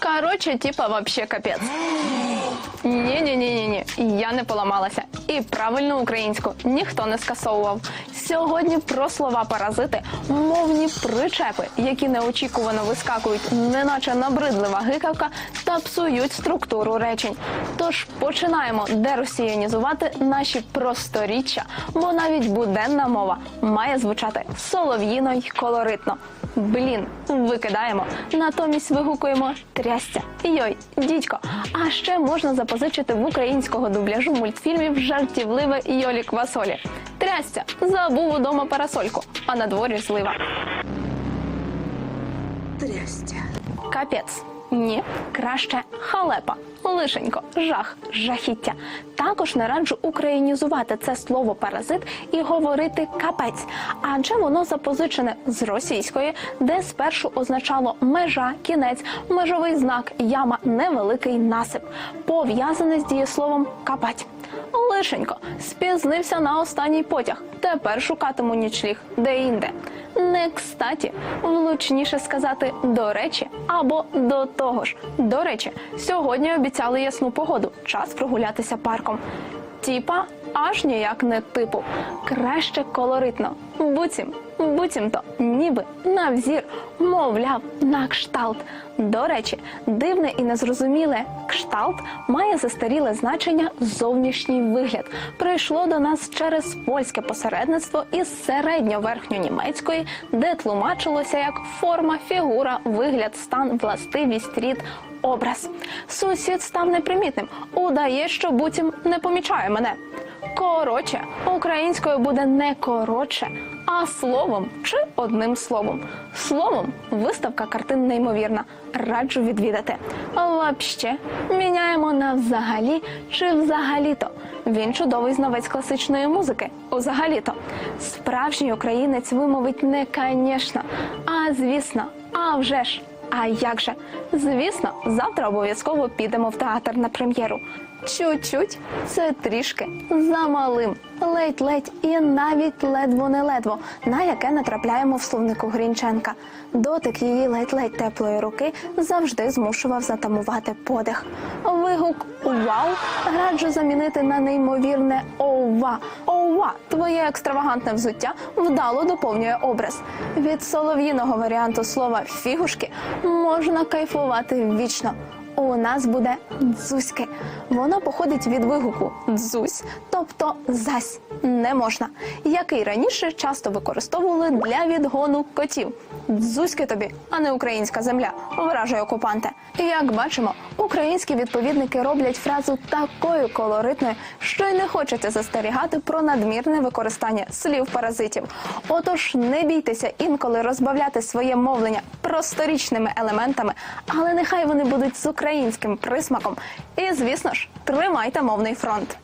Короче, типа вообще капець. Ні-ні-ні-ні, я не поламалася. І правильну українську ніхто не скасовував. Сьогодні про слова паразити, мовні причепи, які неочікувано вискакують, неначе набридлива гикавка, та псують структуру речень. Тож починаємо деросіянізувати наші просторіччя, бо навіть буденна мова має звучати солов'їно й колоритно. Блін, викидаємо. Натомість вигукуємо трястя. Йой, дідько. А ще можна запозичити в українського дубляжу мультфільмів жартівливе Йолі Квасолі. Трястя забув удома парасольку, а на дворі злива. Трястя. Капець. Ні, краще халепа, лишенько, жах, жахіття. Також не раджу українізувати це слово паразит і говорити капець, адже воно запозичене з російської, де спершу означало межа, кінець, межовий знак, яма, невеликий насип, пов'язане з дієсловом капать. Лишенько спізнився на останній потяг. Тепер шукатиму нічліг де-інде. Не кстаті, влучніше сказати до речі або до того ж. До речі, сьогодні обіцяли ясну погоду. Час прогулятися парком. Тіпа аж ніяк не типу. Краще колоритно. Буцім, буцімто, ніби на взір, мовляв, на кшталт. До речі, дивне і незрозуміле кшталт має застаріле значення зовнішній вигляд. Прийшло до нас через польське посередництво із середньо-верхньонімецької, де тлумачилося як форма, фігура, вигляд, стан, властивість, рід, образ. Сусід став непримітним. Удає, що буцім не помічає мене. Коротше, українською буде не коротше, а словом чи одним словом. Словом, виставка картин неймовірна. Раджу відвідати. Вообще, міняємо на взагалі чи взагалі-то. Він чудовий знавець класичної музики. Взагалі-то. Справжній українець вимовить не «конечно», а звісно, а вже ж. А як же? Звісно, завтра обов'язково підемо в театр на прем'єру. Чуть-чуть це трішки замалим, ледь-ледь і навіть ледво не ледво, на яке натрапляємо в словнику Грінченка. Дотик її ледь-ледь теплої руки завжди змушував затамувати подих. Вигук Вау раджу замінити на неймовірне Ова. Ова, твоє екстравагантне взуття вдало доповнює образ. Від солов'їного варіанту слова фігушки можна кайфувати вічно. У нас буде дзуськи. Воно походить від вигуку дзусь, тобто зась не можна, який раніше часто використовували для відгону котів. Дзуськи тобі, а не українська земля, вражує окупанте. Як бачимо, українські відповідники роблять фразу такою колоритною, що й не хочеться застерігати про надмірне використання слів паразитів. Отож, не бійтеся інколи розбавляти своє мовлення просторічними елементами, але нехай вони будуть з українським присмаком. І звісно ж, тримайте мовний фронт.